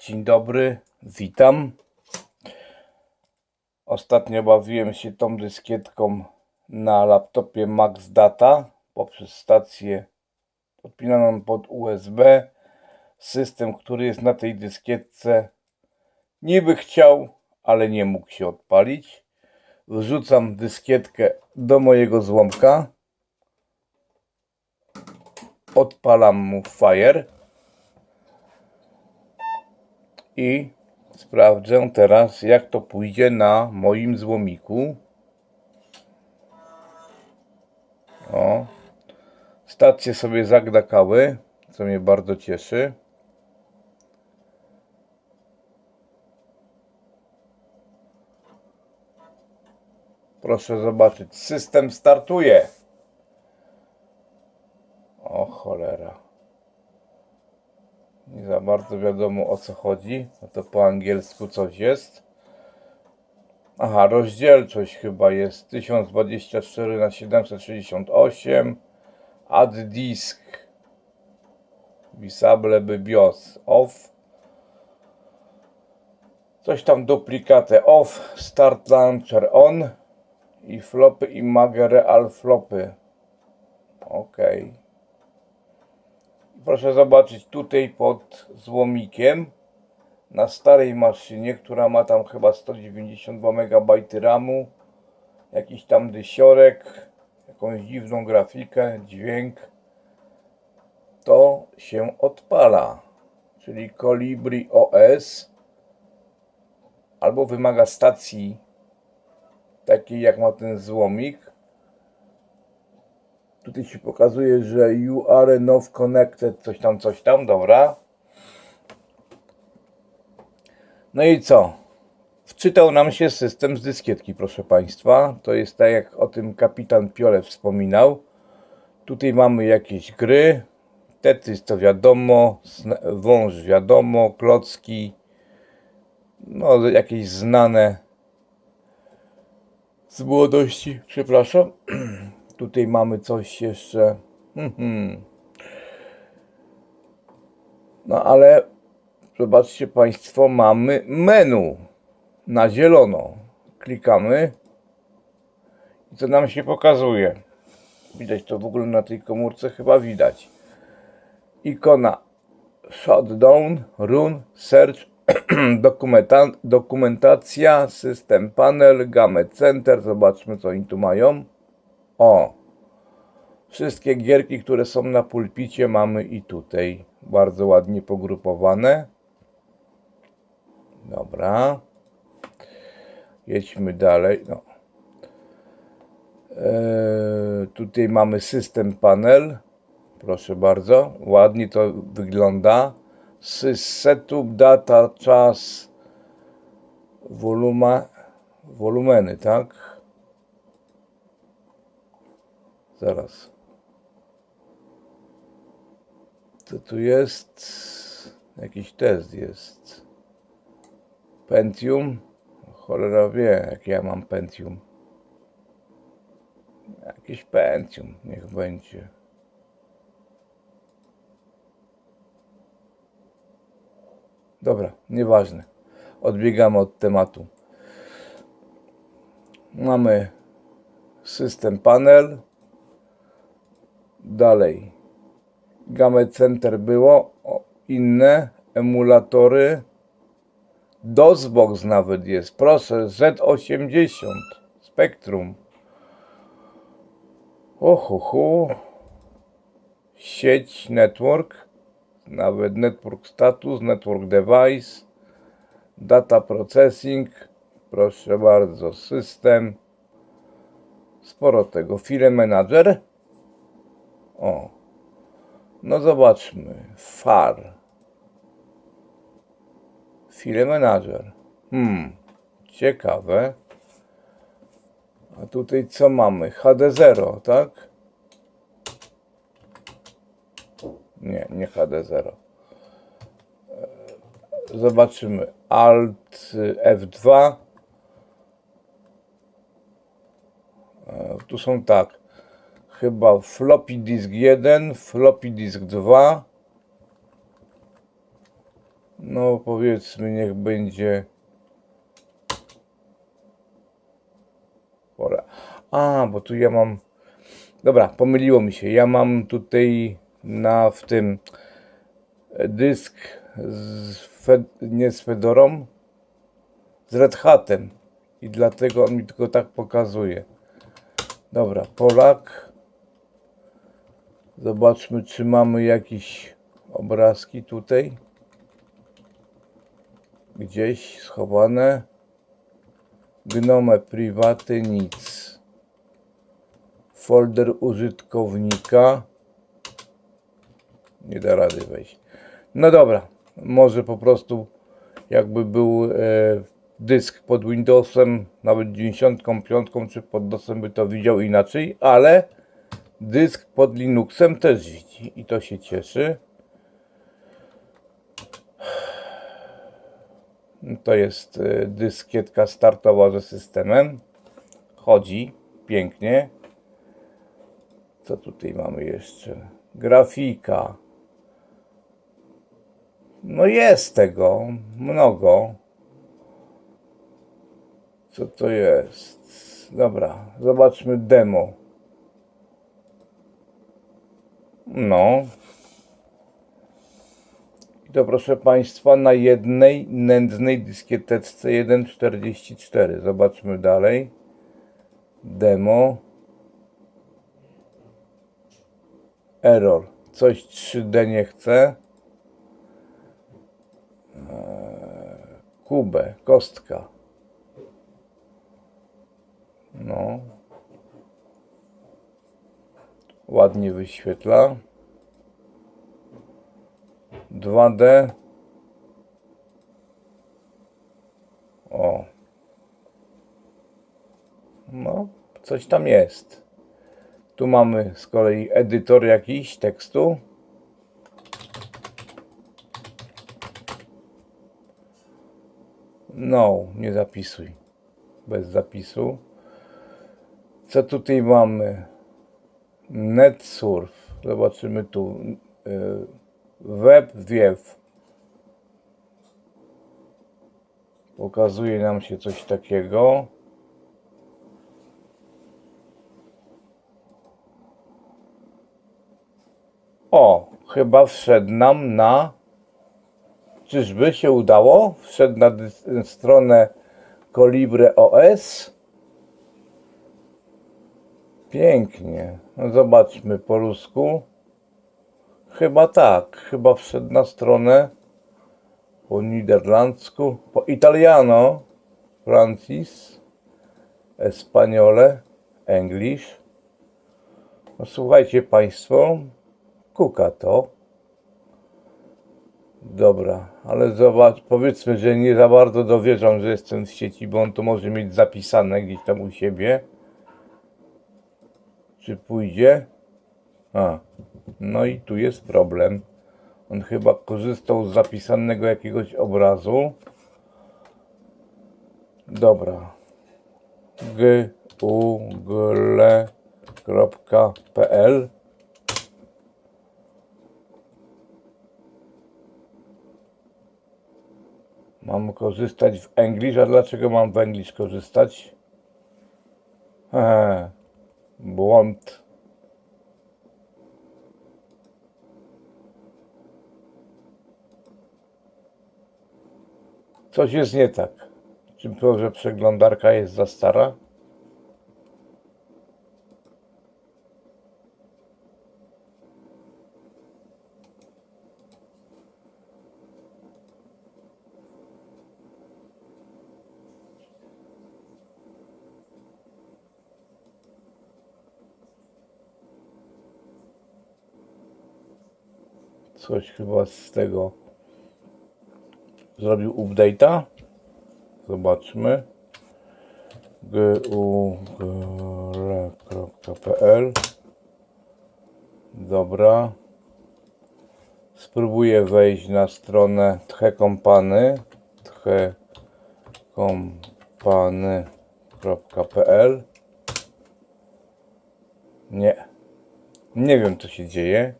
Dzień dobry, witam. Ostatnio bawiłem się tą dyskietką na laptopie Max Data poprzez stację podpinaną pod USB. System, który jest na tej dyskietce, niby chciał, ale nie mógł się odpalić. Wrzucam dyskietkę do mojego złomka. Odpalam mu Fire. I sprawdzę teraz, jak to pójdzie na moim złomiku. O, stacje sobie zagdakały, co mnie bardzo cieszy. Proszę zobaczyć, system startuje. O cholera. Nie za bardzo wiadomo o co chodzi. No to po angielsku coś jest. Aha, rozdzielczość chyba jest 1024 na 768. Add disk. Visable BIOS off. Coś tam duplikatę off. Start launcher on. I flopy i magę real flopy. Okej. Proszę zobaczyć tutaj pod złomikiem na starej maszynie, która ma tam chyba 192 MB RAMu, jakiś tam dysiorek, jakąś dziwną grafikę, dźwięk, to się odpala, czyli Colibri OS albo wymaga stacji takiej jak ma ten złomik, Tutaj się pokazuje, że you are not connected, coś tam, coś tam, dobra. No i co? Wczytał nam się system z dyskietki, proszę Państwa. To jest tak, jak o tym kapitan Piole wspominał. Tutaj mamy jakieś gry. Tetris to wiadomo, wąż wiadomo, klocki. No, jakieś znane z młodości, przepraszam. Tutaj mamy coś jeszcze. Mhm. No ale zobaczcie Państwo, mamy menu na zielono. Klikamy i co nam się pokazuje? Widać to w ogóle na tej komórce, chyba widać. Ikona Shutdown, Run, Search, dokumenta- dokumentacja, System Panel, Game Center. Zobaczmy co oni tu mają. O, wszystkie gierki, które są na pulpicie mamy i tutaj. Bardzo ładnie pogrupowane. Dobra. Jedźmy dalej. No. Eee, tutaj mamy system panel. Proszę bardzo. Ładnie to wygląda. Setup, data, czas, woluma, wolumeny, tak? Zaraz. Co tu jest? Jakiś test jest. Pentium? Cholera wie, jakie ja mam Pentium. Jakiś Pentium, niech będzie. Dobra, nieważne. Odbiegamy od tematu. Mamy system panel. Dalej. Game Center było. Inne emulatory. DOSBox nawet jest. Proszę, Z80. Spectrum. Ohoho. Sieć, network. Nawet network status, network device. Data processing. Proszę bardzo, system. Sporo tego. File manager. O. No zobaczmy. FAR. File Manager. Hmm. Ciekawe. A tutaj co mamy? HD0, tak? Nie, nie HD0. E, Zobaczymy. Alt F2. E, Tu są tak chyba floppy disk 1, floppy disk 2, No powiedzmy, niech będzie. Pora. A, bo tu ja mam. Dobra, pomyliło mi się. Ja mam tutaj na w tym e, dysk z Fed, nie z Fedorą, z Red Hatem. I dlatego on mi tylko tak pokazuje. Dobra, Polak. Zobaczmy, czy mamy jakieś obrazki tutaj. Gdzieś schowane. Gnome prywaty, nic. Folder użytkownika. Nie da rady wejść. No dobra, może po prostu jakby był e, dysk pod Windowsem, nawet 95 czy pod DOSem by to widział inaczej, ale dysk pod Linuxem też widzi i to się cieszy. To jest e, dyskietka startowa ze systemem. Chodzi pięknie. Co tutaj mamy jeszcze? Grafika. No jest tego mnogo. Co to jest? Dobra, zobaczmy demo. No. I to proszę Państwa na jednej nędznej dyskieteczce 1.44. Zobaczmy dalej. Demo. Error. Coś 3D nie chce. Kubę, kostka. No. Ładnie wyświetla. 2D. O. No, coś tam jest. Tu mamy z kolei edytor jakiś tekstu. No, nie zapisuj. Bez zapisu. Co tutaj mamy? Netsurf. Zobaczymy tu. y, WebWiew. Pokazuje nam się coś takiego. O, chyba wszedł nam na Czyżby się udało? Wszedł na stronę Colibre OS. Pięknie. No zobaczmy po rusku. Chyba tak. Chyba wszedł na stronę po niderlandzku, po italiano, Francis, Espanole, English. No słuchajcie Państwo, kuka to. Dobra, ale zobacz, powiedzmy, że nie za bardzo dowierzam, że jestem w sieci, bo on to może mieć zapisane gdzieś tam u siebie. Czy pójdzie? A, no i tu jest problem. On chyba korzystał z zapisanego jakiegoś obrazu. Dobra. google.pl Mam korzystać w English, a dlaczego mam w English korzystać? Eee, błąd. Coś jest nie tak. Czy to, że przeglądarka jest za stara? Coś chyba z tego zrobił update'a. Zobaczmy. google.pl Dobra. Spróbuję wejść na stronę tchekompany tchekompany.pl Nie. Nie wiem co się dzieje.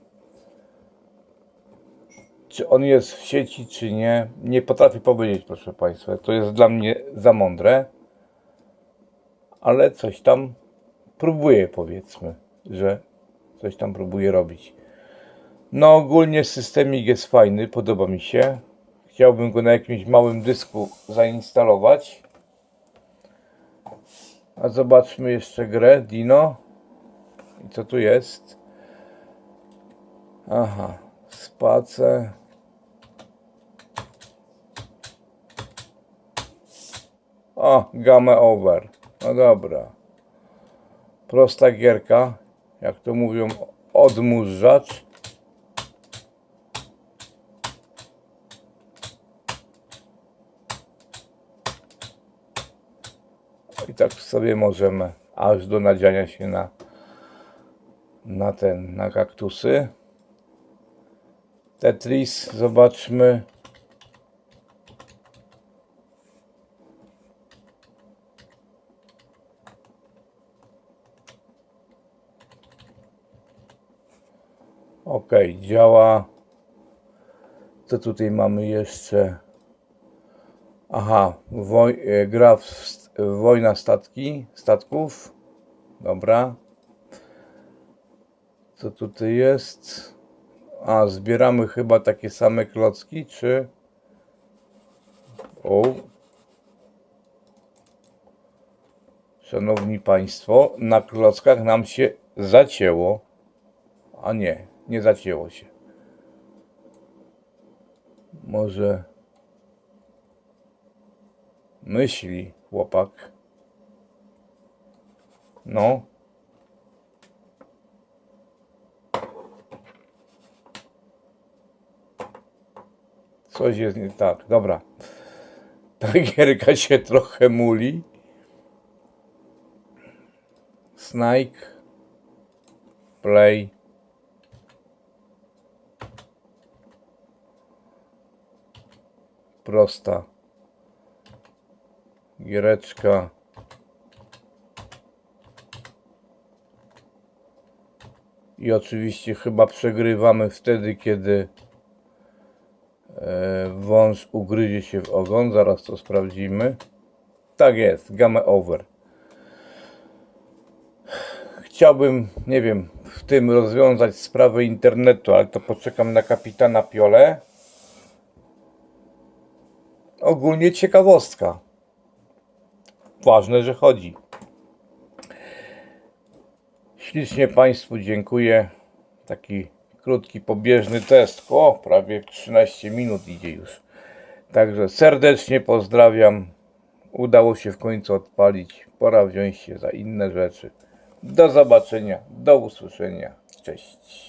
Czy on jest w sieci, czy nie, nie potrafię powiedzieć, proszę Państwa. To jest dla mnie za mądre, ale coś tam próbuję, powiedzmy, że coś tam próbuję robić. No, ogólnie systemik jest fajny, podoba mi się. Chciałbym go na jakimś małym dysku zainstalować. A zobaczmy jeszcze grę Dino. I co tu jest? Aha, space. O, game over. No dobra. Prosta gierka, jak to mówią, odmurzacz. I tak sobie możemy aż do nadziania się na, na ten, na kaktusy. Tetris, zobaczmy. Ok, działa. Co tutaj mamy jeszcze? Aha, woj, e, gra w, wojna statki, statków. Dobra. Co tutaj jest? A, zbieramy chyba takie same klocki, czy... O. Szanowni Państwo, na klockach nam się zacięło. A nie, nie zacięło się. Może myśli chłopak. No. Coś jest nie tak. Dobra. Ta gierka się trochę muli. Snake. Play. Prosta. Giereczka. I oczywiście chyba przegrywamy wtedy, kiedy e, wąż ugryzie się w ogon. Zaraz to sprawdzimy. Tak jest, game over. Chciałbym, nie wiem, w tym rozwiązać sprawę internetu, ale to poczekam na kapitana Piole. Ogólnie ciekawostka. Ważne, że chodzi. Ślicznie Państwu dziękuję. Taki krótki, pobieżny test. O, prawie 13 minut idzie już. Także serdecznie pozdrawiam. Udało się w końcu odpalić. Pora wziąć się za inne rzeczy. Do zobaczenia, do usłyszenia. Cześć.